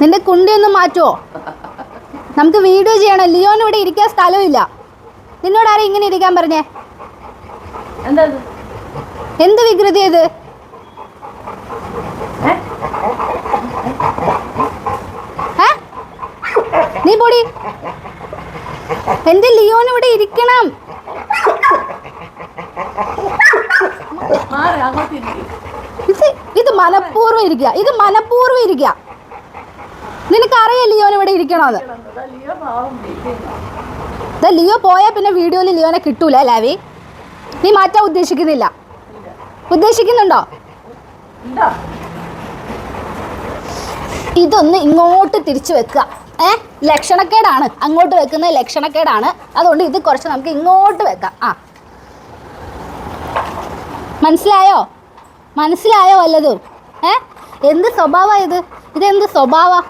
നിന്റെ കുണ്ടി ഒന്ന് മാറ്റുമോ നമുക്ക് വീഡിയോ ചെയ്യണം. ലിയോന് ഇവിടെ ഇരിക്കാൻ സ്ഥലമില്ല. നിന്നോട് ആരും ഇങ്ങനെ ഇരിക്കാൻ പറഞ്ഞേ? എന്താ വികൃതി ഇത്? നീ പൊടി. എന്റെ ലിയോൻ ഇവിടെ ഇരിക്കണം. ഇത് ഇത് മനഃപൂർവം ഇരിക്കുക. ഇത് മനഃപൂർവം ഇരിക്കുക. ഇതാ ലിയോ പോയാൽ പിന്നെ വീഡിയോയിൽ ലിയോനെ കിട്ടൂല ലാവി നീ മാറ്റാൻ ഉദ്ദേശിക്കുന്നില്ല. ഉദ്ദേശിക്കുന്നുണ്ടോ? ഇതൊന്ന് ഇങ്ങോട്ട് തിരിച്ചു വെക്കുക. ഏ? ലക്ഷണക്കേടാണ്. അങ്ങോട്ട് വെക്കുന്ന ലക്ഷണക്കേടാണ്. അതുകൊണ്ട് ഇത് കുറച്ച് നമുക്ക് ഇങ്ങോട്ട് വെക്കാം. ആ. മനസ്സിലായോ? മനസ്സിലായോ വല്ലതും? ഏ? എന്ത് സ്വഭാവ ഇത്? ഇതെന്ത് സ്വഭാവ